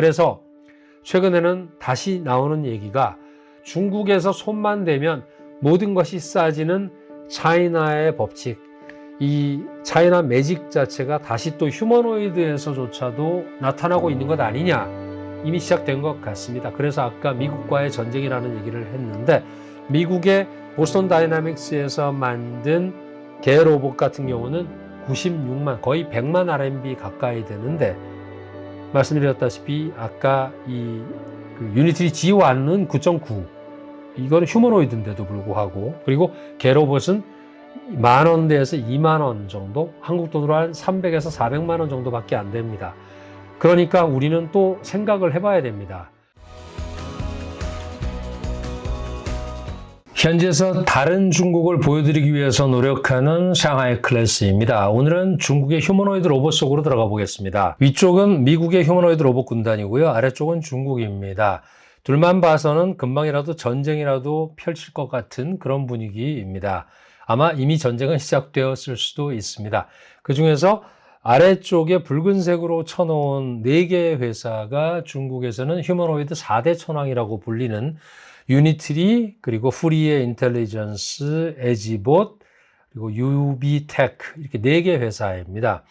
그래서 최근에는 다시 나오는 얘기가 중국에서 손만 대면 모든 것이 싸지는 차이나의 법칙, 이 차이나 매직 자체가 다시 또 휴머노이드에서조차도 나타나고 있는 것 아니냐 이미 시작된 것 같습니다. 그래서 아까 미국과의 전쟁이라는 얘기를 했는데 미국의 보스턴 다이나믹스에서 만든 개 로봇 같은 경우는 96만 거의 100만 RMB 가까이 되는데 말씀드렸다시피 아까 이 그 유니티 G1은 9.9 이거는 휴머노이드인데도 불구하고 그리고 개 로봇은 만 원대에서 2만 원 정도 한국 돈으로 한 300에서 400만 원 정도밖에 안 됩니다. 그러니까 우리는 또 생각을 해봐야 됩니다. 현지에서 다른 중국을 보여드리기 위해서 노력하는 샹하이 클래스입니다. 오늘은 중국의 휴머노이드 로봇 속으로 들어가 보겠습니다. 위쪽은 미국의 휴머노이드 로봇 군단이고요. 아래쪽은 중국입니다. 둘만 봐서는 금방이라도 전쟁이라도 펼칠 것 같은 그런 분위기입니다. 아마 이미 전쟁은 시작되었을 수도 있습니다. 그 중에서 아래쪽에 붉은색으로 쳐놓은 4개의 회사가 중국에서는 휴머노이드 4대 천왕이라고 불리는 유니트리, 그리고 후리의 인텔리전스, 에지봇, 그리고 유비테크 이렇게 4개 회사입니다.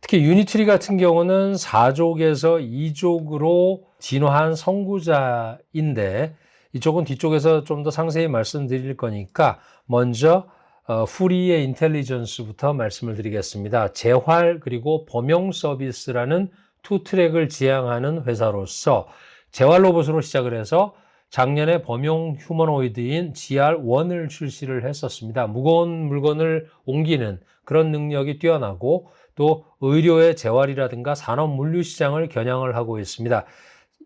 특히 유니트리 같은 경우는 4족에서 2족으로 진화한 선구자인데 이쪽은 뒤쪽에서 좀 더 상세히 말씀드릴 거니까 먼저 어, 후리의 인텔리전스부터 말씀을 드리겠습니다. 재활 그리고 범용 서비스라는 투 트랙을 지향하는 회사로서 재활 로봇으로 시작을 해서 작년에 범용 휴머노이드인 GR1을 출시를 했었습니다. 무거운 물건을 옮기는 그런 능력이 뛰어나고 또 의료의 재활이라든가 산업 물류 시장을 겨냥을 하고 있습니다.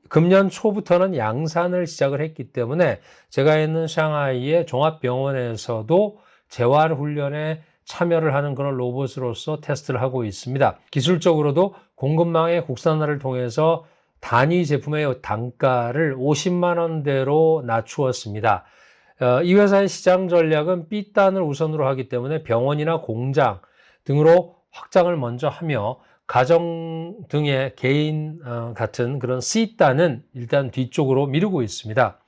금년 초부터는 양산을 시작을 했기 때문에 제가 있는 샹하이의 종합병원에서도 재활 훈련에 참여를 하는 그런 로봇으로서 테스트를 하고 있습니다. 기술적으로도 공급망의 국산화를 통해서 단위 제품의 단가를 50만 원대로 낮추었습니다. 어, 이 회사의 시장 전략은 B단을 우선으로 하기 때문에 병원이나 공장 등으로 확장을 먼저 하며 가정 등의 개인 어, 같은 그런 C단은 일단 뒤쪽으로 미루고 있습니다.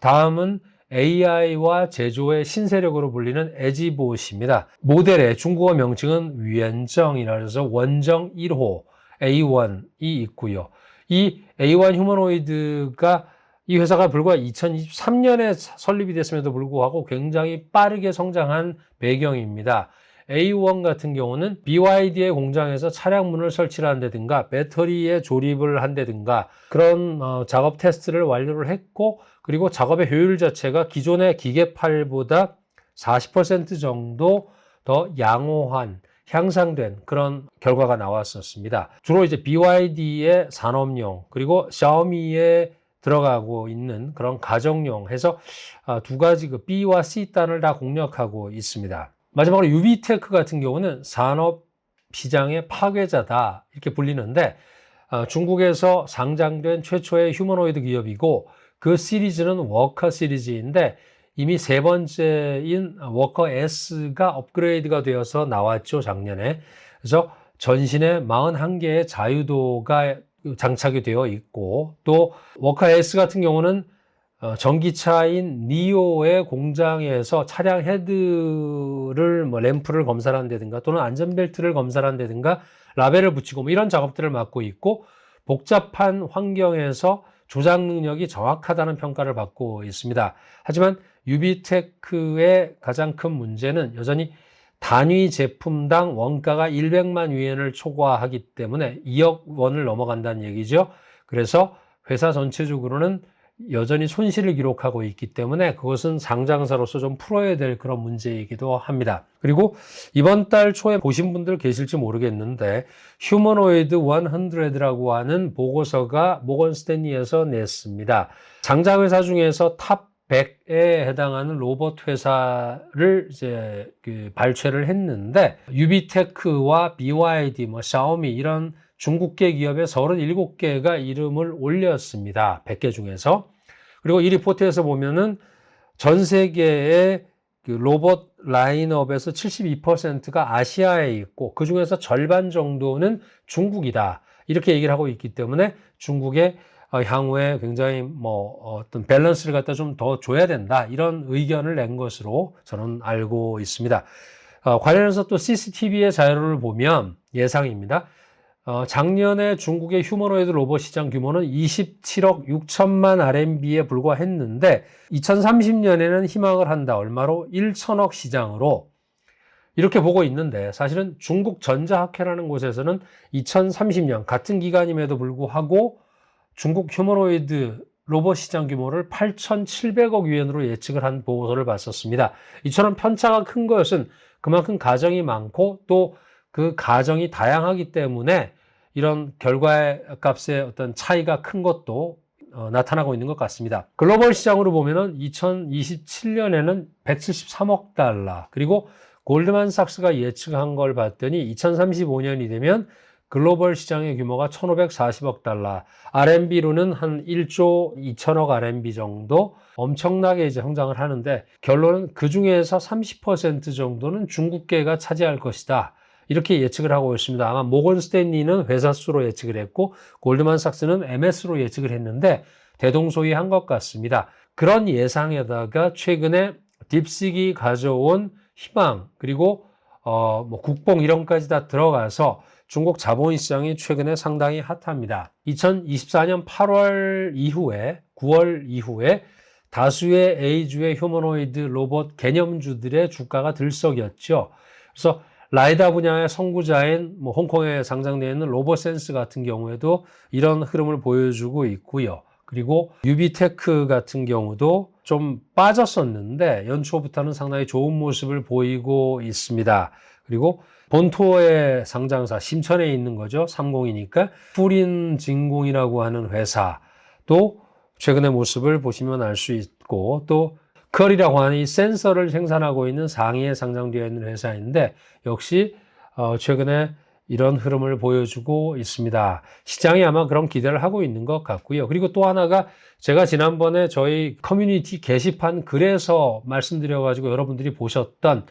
다음은 AI와 제조의 신세력으로 불리는 에지봇입니다. 모델의 중국어 명칭은 위엔정이라 해서 원정 1호 A1이 있고요. 이 A1 휴머노이드가 이 회사가 불과 2023년에 설립이 됐음에도 불구하고 굉장히 빠르게 성장한 배경입니다. A1 같은 경우는 BYD의 공장에서 차량 문을 설치를 한다든가 배터리에 조립을 한다든가 그런 어, 작업 테스트를 완료를 했고 그리고 작업의 효율 자체가 기존의 기계팔보다 40% 정도 더 양호한 향상된 그런 결과가 나왔었습니다. 주로 이제 BYD의 산업용 그리고 샤오미에 들어가고 있는 그런 가정용 해서 아, 두 가지 그 B와 C 단을 다 공략하고 있습니다. 마지막으로 유비테크 같은 경우는 산업 시장의 파괴자다 이렇게 불리는데 어, 중국에서 상장된 최초의 휴머노이드 기업이고 그 시리즈는 워커 시리즈인데 이미 세 번째인 워커 S가 업그레이드가 되어서 나왔죠 작년에 그래서 전신에 41개의 자유도가 장착이 되어 있고 또 워커 S 같은 경우는 어, 전기차인 니오의 공장에서 차량 헤드를 뭐 램프를 검사를 한다든가 또는 안전벨트를 검사를 한다든가 라벨을 붙이고 뭐 이런 작업들을 맡고 있고 복잡한 환경에서 조작 능력이 정확하다는 평가를 받고 있습니다. 하지만 유비테크의 가장 큰 문제는 여전히 단위 제품당 원가가 100만 위엔을 초과하기 때문에 2억 원을 넘어간다는 얘기죠. 그래서 회사 전체적으로는 여전히 손실을 기록하고 있기 때문에 그것은 상장사로서 좀 풀어야 될 그런 문제이기도 합니다. 그리고 이번 달 초에 보신 분들 계실지 모르겠는데 휴머노이드 100라고 하는 보고서가 모건 스탠리에서 냈습니다. 상장 회사 중에서 탑 100에 해당하는 로봇 회사를 이제 그 발췌를 했는데 유비테크와 BYD, 뭐 샤오미 이런 중국계 기업의 37개가 이름을 올렸습니다. 100개 중에서. 그리고 이 리포트에서 보면은 전 세계의 그 로봇 라인업에서 72%가 아시아에 있고 그 중에서 절반 정도는 중국이다. 이렇게 얘기를 하고 있기 때문에 중국의 어, 향후에 굉장히 뭐 어떤 밸런스를 갖다 좀 더 줘야 된다 이런 의견을 낸 것으로 저는 알고 있습니다. 어, 관련해서 또 CCTV의 자료를 보면 예상입니다. 어, 작년에 중국의 휴머노이드 로봇 시장 규모는 27억 6천만 RMB에 불과했는데 2030년에는 희망을 한다. 얼마로? 1천억 시장으로 이렇게 보고 있는데 사실은 중국 전자학회라는 곳에서는 2030년 같은 기간임에도 불구하고 중국 휴머노이드 로봇 시장 규모를 8,700억 위안으로 예측을 한 보고서를 봤었습니다. 이처럼 편차가 큰 것은 그만큼 가정이 많고 또 그 가정이 다양하기 때문에 이런 결과의 값의 어떤 차이가 큰 것도 어, 나타나고 있는 것 같습니다. 글로벌 시장으로 보면은 2027년에는 173억 달러, 그리고 골드만삭스가 예측한 걸 봤더니 2035년이 되면 글로벌 시장의 규모가 1,540억 달러, RMB로는 한 1조 2천억 RMB 정도 엄청나게 이제 성장을 하는데 결론은 그 중에서 30% 정도는 중국계가 차지할 것이다. 이렇게 예측을 하고 있습니다. 아마 모건 스탠리는 회사 수로 예측을 했고 골드만삭스는 MS로 예측을 했는데 대동소이한 것 같습니다. 그런 예상에다가 최근에 딥식이 가져온 희망 그리고 어, 뭐 국뽕 이런까지 다 들어가서 중국 자본 시장이 최근에 상당히 핫합니다. 2024년 8월 이후에 9월 이후에 다수의 A주의 휴머노이드 로봇 개념주들의 주가가 들썩였죠. 그래서 라이다 분야의 선구자인 뭐 홍콩에 상장되어 있는 로봇센스 같은 경우에도 이런 흐름을 보여주고 있고요. 그리고 유비테크 같은 경우도 좀 빠졌었는데 연초부터는 상당히 좋은 모습을 보이고 있습니다. 그리고 본토의 상장사 심천에 있는 거죠. 30이니까 푸린 진공이라고 하는 회사도 최근의 모습을 보시면 알 수 있고 또 컬이라고 하는 이 센서를 생산하고 있는 상위에 상장되어 있는 회사인데 역시 어, 최근에 이런 흐름을 보여주고 있습니다. 시장이 아마 그런 기대를 하고 있는 것 같고요. 그리고 또 하나가 제가 지난번에 저희 커뮤니티 게시판 글에서 말씀드려가지고 여러분들이 보셨던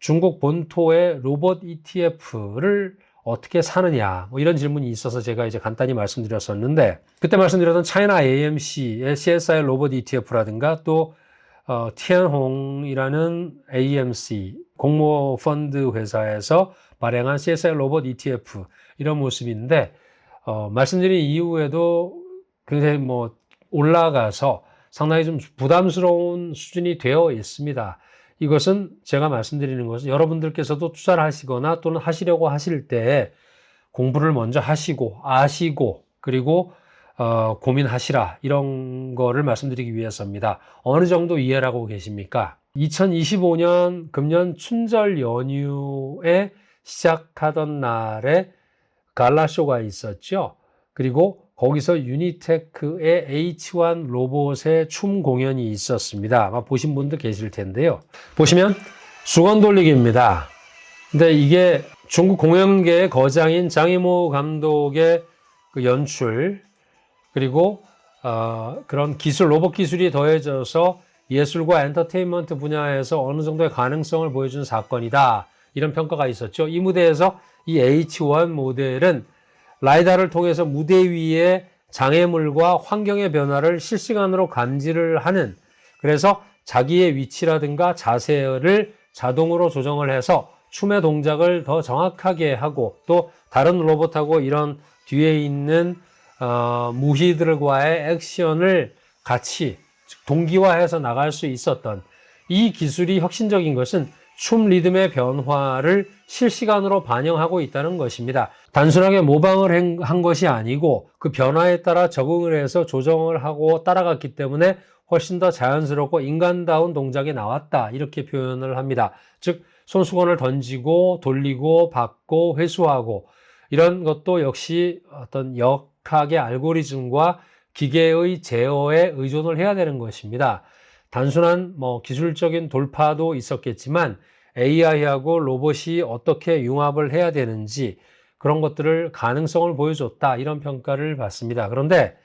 중국 본토의 로봇 ETF를 어떻게 사느냐 뭐 이런 질문이 있어서 제가 이제 간단히 말씀드렸었는데 그때 말씀드렸던 차이나 AMC의 CSI 로봇 ETF라든가 또 어, 티안홍이라는 AMC 공모 펀드 회사에서 발행한 CSI 로봇 ETF 이런 모습인데 어, 말씀드린 이후에도 굉장히 뭐 올라가서 상당히 좀 부담스러운 수준이 되어 있습니다. 이것은 제가 말씀드리는 것은 여러분들께서도 투자를 하시거나 또는 하시려고 하실 때 공부를 먼저 하시고 아시고 그리고 어, 고민하시라 이런 거를 말씀드리기 위해서입니다. 어느 정도 이해를 하고 계십니까? 2025년 금년 춘절 연휴에 시작하던 날에 갈라쇼가 있었죠. 그리고 거기서 유니테크의 H1 로봇의 춤 공연이 있었습니다. 아마 보신 분도 계실 텐데요. 보시면 수건 돌리기입니다. 근데 이게 중국 공연계의 거장인 장이모 감독의 그 연출 그리고 어, 그런 기술 로봇 기술이 더해져서 예술과 엔터테인먼트 분야에서 어느 정도의 가능성을 보여준 사건이다. 이런 평가가 있었죠. 이 무대에서 이 H1 모델은 라이다를 통해서 무대 위에 장애물과 환경의 변화를 실시간으로 감지를 하는 그래서 자기의 위치라든가 자세를 자동으로 조정을 해서 춤의 동작을 더 정확하게 하고 또 다른 로봇하고 이런 뒤에 있는 어, 무희들과의 액션을 같이 동기화해서 나갈 수 있었던 이 기술이 혁신적인 것은 춤 리듬의 변화를 실시간으로 반영하고 있다는 것입니다. 단순하게 모방을 한 것이 아니고 그 변화에 따라 적응을 해서 조정을 하고 따라갔기 때문에 훨씬 더 자연스럽고 인간다운 동작이 나왔다. 이렇게 표현을 합니다. 즉, 손수건을 던지고 돌리고 받고 회수하고 이런 것도 역시 어떤 역 학의 알고리즘과 기계의 제어에 의존을 해야 되는 것입니다. 단순한 뭐 기술적인 돌파도 있었겠지만 AI하고 로봇이 어떻게 융합을 해야 되는지 그런 것들을 가능성을 보여줬다 이런 평가를 받습니다. 그런데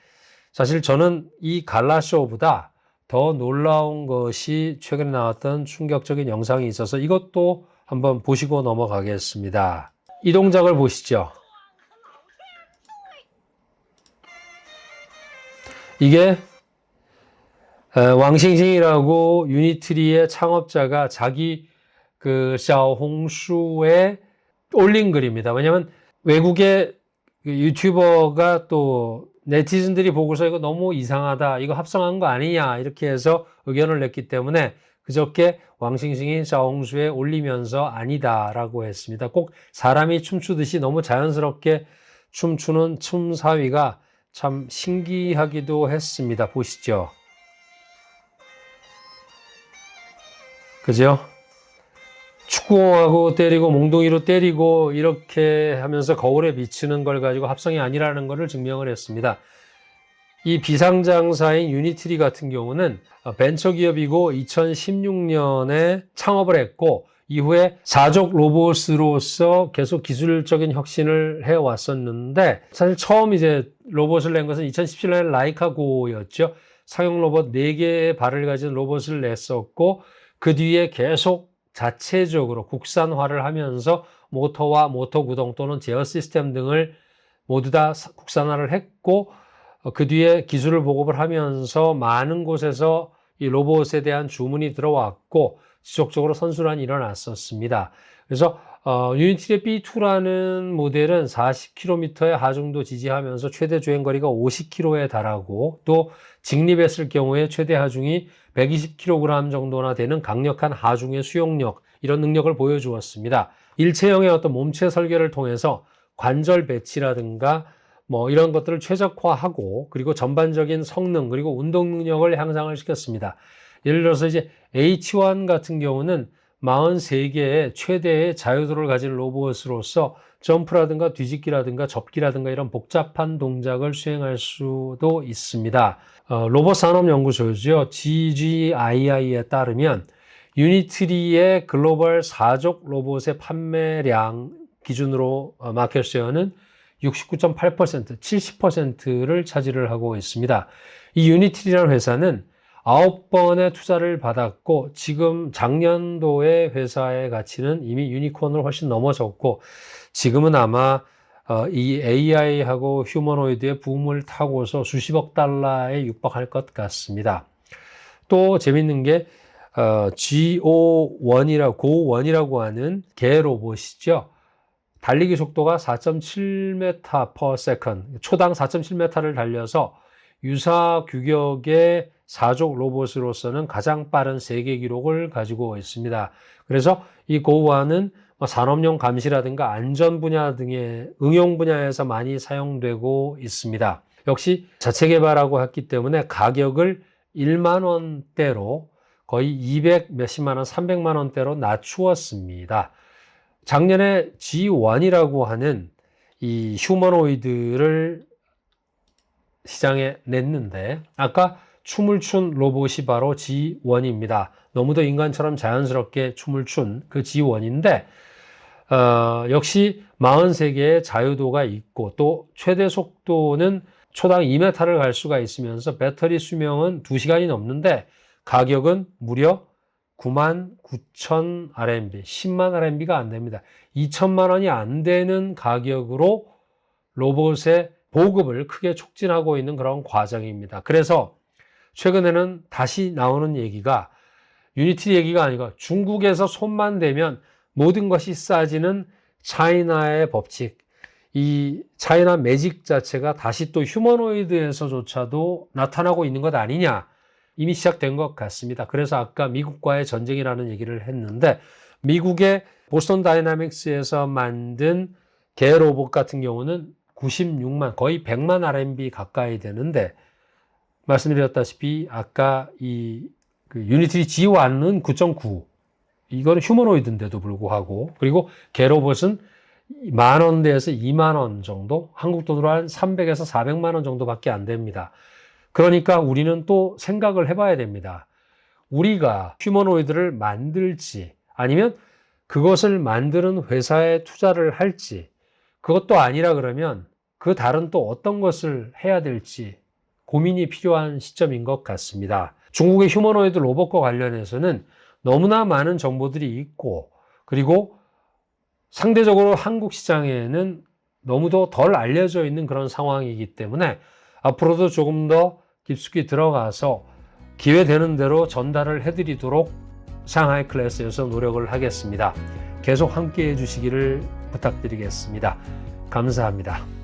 사실 저는 이 갈라쇼보다 더 놀라운 것이 최근에 나왔던 충격적인 영상이 있어서 이것도 한번 보시고 넘어가겠습니다. 이 동작을 보시죠. 이게 어, 왕싱싱이라고 유니트리의 창업자가 자기 그 샤오홍슈에 올린 글입니다. 왜냐하면 외국의 그 유튜버가 또 네티즌들이 보고서 이거 너무 이상하다, 이거 합성한 거 아니냐 이렇게 해서 의견을 냈기 때문에 그저께 왕싱싱이 샤오홍슈에 올리면서 아니다라고 했습니다. 꼭 사람이 춤추듯이 너무 자연스럽게 춤추는 춤사위가 참 신기하기도 했습니다. 보시죠. 그죠? 축구공하고 때리고 몽둥이로 때리고 이렇게 하면서 거울에 비치는 걸 가지고 합성이 아니라는 것을 증명을 했습니다. 이 비상장사인 유니트리 같은 경우는 벤처기업이고 2016년에 창업을 했고 이후에 사족 로봇으로서 계속 기술적인 혁신을 해왔었는데 사실 처음 이제 로봇을 낸 것은 2017년에 라이카고였죠. 상용 로봇 4개의 발을 가진 로봇을 냈었고 그 뒤에 계속 자체적으로 국산화를 하면서 모터와 모터 구동 또는 제어 시스템 등을 모두 다 국산화를 했고 어, 그 뒤에 기술을 보급을 하면서 많은 곳에서 이 로봇에 대한 주문이 들어왔고 지속적으로 선순환이 일어났었습니다. 그래서 어, 유니티의 B2라는 모델은 40km의 하중도 지지하면서 최대 주행거리가 50km에 달하고 또 직립했을 경우에 최대 하중이 120kg 정도나 되는 강력한 하중의 수용력 이런 능력을 보여주었습니다. 일체형의 어떤 몸체 설계를 통해서 관절 배치라든가 뭐 이런 것들을 최적화하고 그리고 전반적인 성능 그리고 운동 능력을 향상을 시켰습니다. 예를 들어서 이제 H1 같은 경우는 43개의 최대의 자유도를 가진 로봇으로서 점프라든가 뒤집기라든가 접기라든가 이런 복잡한 동작을 수행할 수도 있습니다. 어, 로봇 산업연구소죠. GGII에 따르면 유니트리의 글로벌 사족 로봇의 판매량 기준으로 어, 마켓쉐어는 69.8%, 70%를 차지를 하고 있습니다. 이 유니트리라는 회사는 아홉 번의 투자를 받았고 지금 작년도의 회사의 가치는 이미 유니콘을 훨씬 넘어섰고 지금은 아마 어, 이 AI하고 휴머노이드의 붐을 타고서 수십억 달러에 육박할 것 같습니다. 또 재밌는 게 어, GO1이라고 고1이라고 하는 개 로봇이죠. 달리기 속도가 4.7m per second, 초당 4.7m를 달려서 유사 규격의 사족 로봇으로서는 가장 빠른 세계 기록을 가지고 있습니다. 그래서 이 고우아는 뭐 산업용 감시라든가 안전 분야 등의 응용 분야에서 많이 사용되고 있습니다. 역시 자체 개발하고 했기 때문에 가격을 1만 원대로 거의 200 몇십만 원, 300만 원대로 낮추었습니다. 작년에 G1이라고 하는 이 휴머노이드를 시장에 냈는데 아까 춤을 춘 로봇이 바로 G1입니다. 너무도 인간처럼 자연스럽게 춤을 춘 그 G1인데 어, 역시 43개의 자유도가 있고 또 최대 속도는 초당 2m를 갈 수가 있으면서 배터리 수명은 2시간이 넘는데 가격은 무려 9만 9천 RMB, 10만 RMB가 안 됩니다. 2천만 원이 안 되는 가격으로 로봇의 보급을 크게 촉진하고 있는 그런 과정입니다. 그래서 최근에는 다시 나오는 얘기가 유니티 얘기가 아니고 중국에서 손만 대면 모든 것이 싸지는 차이나의 법칙, 이 차이나 매직 자체가 다시 또 휴머노이드에서조차도 나타나고 있는 것 아니냐. 이미 시작된 것 같습니다. 그래서 아까 미국과의 전쟁이라는 얘기를 했는데 미국의 보스턴 다이나믹스에서 만든 개 로봇 같은 경우는 96만 거의 100만 RMB 가까이 되는데 말씀드렸다시피 아까 이 그 유니티 G1은 9.9 이거는 휴머노이드인데도 불구하고 그리고 개 로봇은 만 원대에서 2만 원 정도 한국 돈으로 한 300에서 400만 원 정도밖에 안 됩니다. 그러니까 우리는 또 생각을 해봐야 됩니다. 우리가 휴머노이드를 만들지 아니면 그것을 만드는 회사에 투자를 할지 그것도 아니라 그러면 그 다른 또 어떤 것을 해야 될지 고민이 필요한 시점인 것 같습니다. 중국의 휴머노이드 로봇과 관련해서는 너무나 많은 정보들이 있고 그리고 상대적으로 한국 시장에는 너무도 덜 알려져 있는 그런 상황이기 때문에 앞으로도 조금 더 깊숙이 들어가서 기회 되는 대로 전달을 해드리도록 상하이 클래스에서 노력을 하겠습니다. 계속 함께 해주시기를 부탁드리겠습니다. 감사합니다.